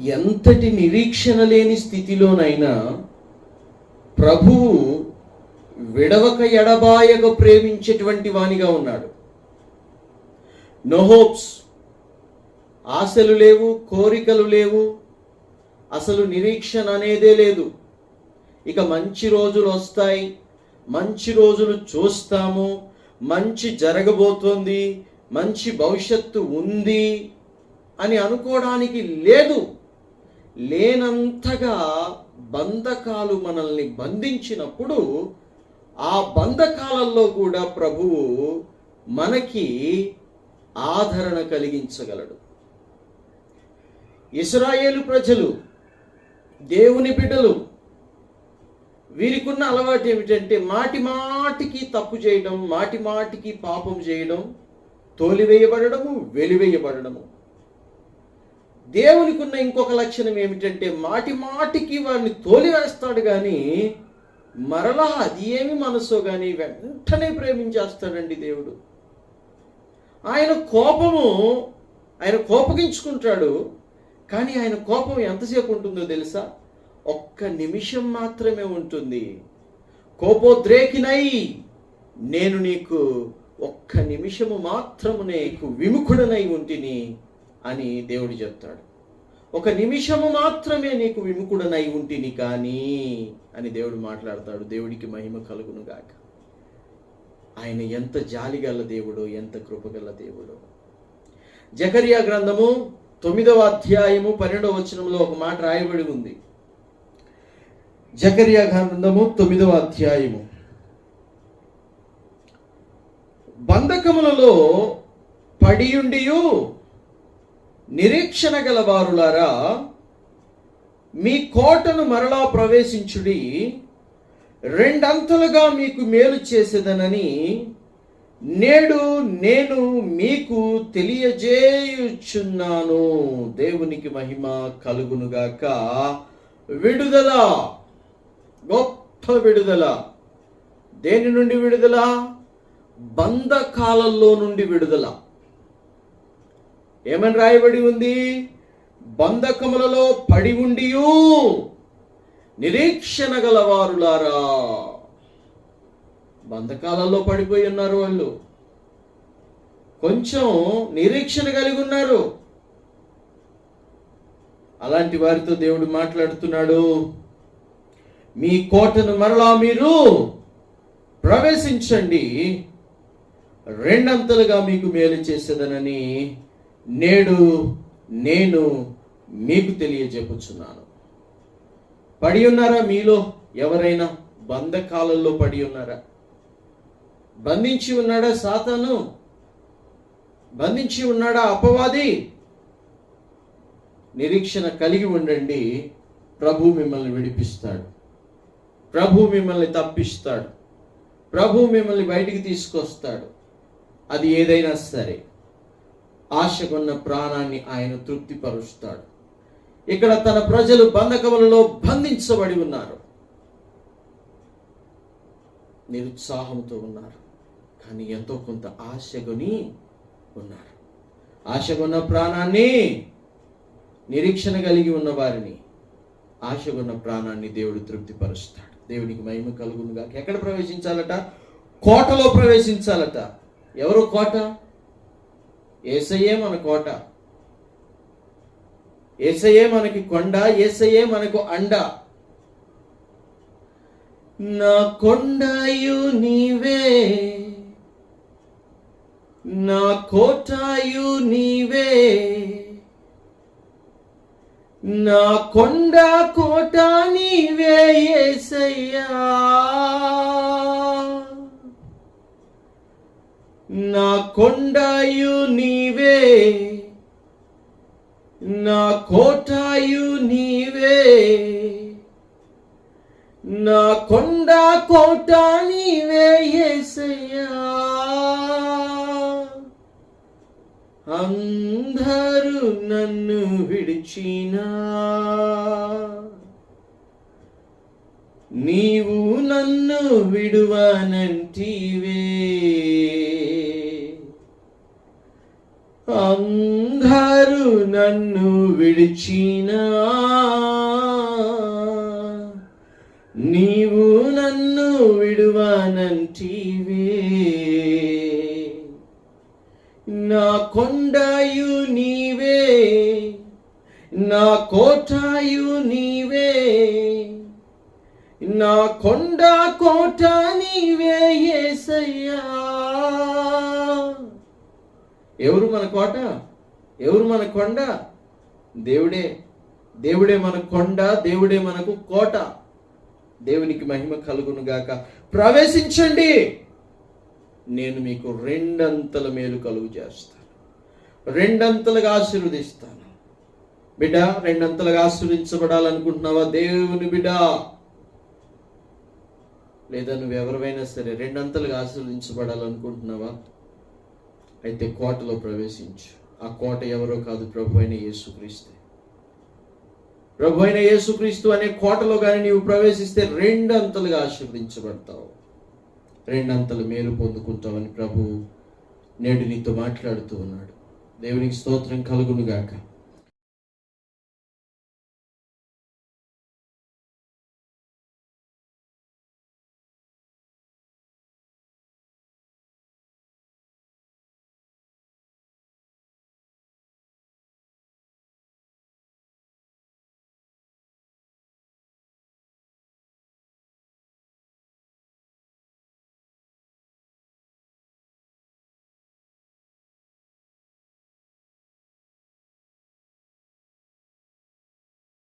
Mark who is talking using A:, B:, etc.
A: ఎంతటి నిరీక్షణ లేని స్థితిలోనైనా ప్రభువు విడవక ఎడబాయక ప్రేమించేటువంటి వానిగా ఉన్నాడు. No hopes. ఆశలు లేవు కోరికలు లేవు. అసలు నిరీక్షణ అనేదే లేదు. ఇక మంచి రోజులు వస్తాయి. మంచి రోజులు చూస్తాము. మంచి జరగబోతోంది. మంచి భవిష్యత్తు ఉంది అని అనుకోవడానికి లేదు. లేనంతగా బంధకాలు మనల్ని బంధించినప్పుడు ఆ బంధకాలలో కూడా ప్రభువు మనకి ఆదరణ కలిగించగలడు. ఇస్రాయేలు ప్రజలు దేవుని బిడ్డలు వీరికున్న అలవాటు ఏమిటంటే మాటి మాటికి తప్పు చేయడం మాటి మాటికి పాపం చేయడం తోలివేయబడము వెలివేయబడము దేవునికి ఉన్న ఇంకొక లక్షణం ఏమిటంటే మాటి మాటికి వారిని తోలివేస్తాడు కానీ మరలా అది ఏమి మనసో కానీ వెంటనే ప్రేమించేస్తాడండి దేవుడు. ఆయన కోపము ఆయన కోపగించుకుంటాడు కానీ ఆయన కోపం ఎంతసేపు ఉంటుందో తెలుసా? ఒక్క నిమిషం మాత్రమే ఉంటుంది. కోపోద్రేకినై నేను నీకు ఒక్క నిమిషము మాత్రము నీకు విముఖుడనై ఉంటిని. అని దేవుడు చెప్తాడు. ఒక నిమిషము మాత్రమే నీకు విముకుడనై ఉంటిని కానీ అని దేవుడు మాట్లాడతాడు. దేవుడికి మహిమ కలుగును గాక. ఆయన ఎంత జాలిగల దేవుడో ఎంత కృపగల దేవుడో. జకరియా గ్రంథము తొమ్మిదవ అధ్యాయము పన్నెండవ వచనంలో ఒక మాట రాయబడి ఉంది. జకరియా గ్రంథము తొమ్మిదవ అధ్యాయము. బంధకములలో పడియుండియు నిరీక్షణ గలవారులారా మీ కోటను మరలా ప్రవేశించుడి రెండంతలుగా మీకు మేలు చేసేదనని నేడు నేను మీకు తెలియజేయుచున్నాను. దేవునికి మహిమ కలుగునుగాక. విడుదల గొప్ప విడుదల. దేని నుండి విడుదల? బంధకాలలో నుండి విడుదల. ఏమని రాయబడి ఉంది? బంధకములలో పడి ఉండియు. నిరీక్షణ గలవారులారా. బంధకాలలో పడిపోయి ఉన్నారు వాళ్ళు. కొంచెం నిరీక్షణ కలిగి ఉన్నారు. అలాంటి వారితో దేవుడు మాట్లాడుతున్నాడు. మీ కోటను మరలా మీరు ప్రవేశించండి. రెండంతలుగా మీకు మేలు చేసేదనని నేడు నేను మీకు తెలియజెప్పుచున్నాను పడి ఉన్నారా మీలో ఎవరైనా? బంధకాలంలో పడి ఉన్నారా? బంధించి ఉన్నాడా సాతాను? బంధించి ఉన్నాడా అపవాది? నిరీక్షణ కలిగి ఉండండి. ప్రభు మిమ్మల్ని విడిపిస్తాడు. ప్రభు మిమ్మల్ని తప్పిస్తాడు. ప్రభు మిమ్మల్ని బయటికి తీసుకొస్తాడు. అది ఏదైనా సరే. ఆశకున్న ప్రాణాన్ని ఆయన తృప్తిపరుస్తాడు. ఇక్కడ తన ప్రజలు బంధకములలో బంధించబడి ఉన్నారు. నిరుత్సాహంతో ఉన్నారు. కానీ ఎంతో కొంత ఆశగుని ఉన్నారు. ఆశగున్న ప్రాణాన్ని నిరీక్షణ కలిగి ఉన్న వారిని ఆశగున్న ప్రాణాన్ని దేవుడు తృప్తిపరుస్తాడు. దేవునికి మహిమ కలుగునుగా ఎక్కడ ప్రవేశించాలట? కోటలో ప్రవేశించాలట. ఎవరు కోట? ఏసయే మన కోట. ఏసయే మనకి కొండ ఏసయే మనకు అండ. నా కొండయు నీవే. నా కోటాయు నీవే. నా కొండ కోట నీవే ఏసయ్యా. నా కొండయు నీవే. నా కోటాయు నీవే. నా కొండ కోట నీవే ఏసయ్యా. అందరూ నన్ను విడిచినా. నీవు నన్ను విడువనంటివే. అందరూ నన్ను విడిచిన. నీవు నన్ను విడువనంటివే. నా కొండయు నీవే. నా కోటాయు నీవే. నా కొండ కోట నీవే ఏసయ్యా. ఎవరు మన కోట? ఎవరు మన కొండ? దేవుడే. దేవుడే మన కొండ దేవుడే మనకు కోట. దేవునికి మహిమ కలుగును గాక. ప్రవేశించండి. నేను మీకు రెండంతల మేలు కలుగు చేస్తాను. రెండంతలుగా ఆశీర్వదిస్తాను. బిడ్డ రెండంతలుగా ఆశీర్వించబడాలనుకుంటున్నావా దేవుని బిడ్డ. లేదా నువ్వు ఎవరివైనా సరే రెండంతలుగా ఆశీర్వదించబడాలనుకుంటున్నావా? అయితే కోటలో ప్రవేశించు. ఆ కోట ఎవరో కాదు ప్రభు అయిన యేసుక్రీస్తే. ప్రభు అయిన యేసుక్రీస్తు అనే కోటలో కానీ నీవు ప్రవేశిస్తే రెండంతలుగా ఆశీర్వదించబడతావు. రెండంతలు మేలు పొందుకుంటావని ప్రభు నేడు నీతో మాట్లాడుతూ ఉన్నాడు. దేవునికి స్తోత్రం కలుగును గాక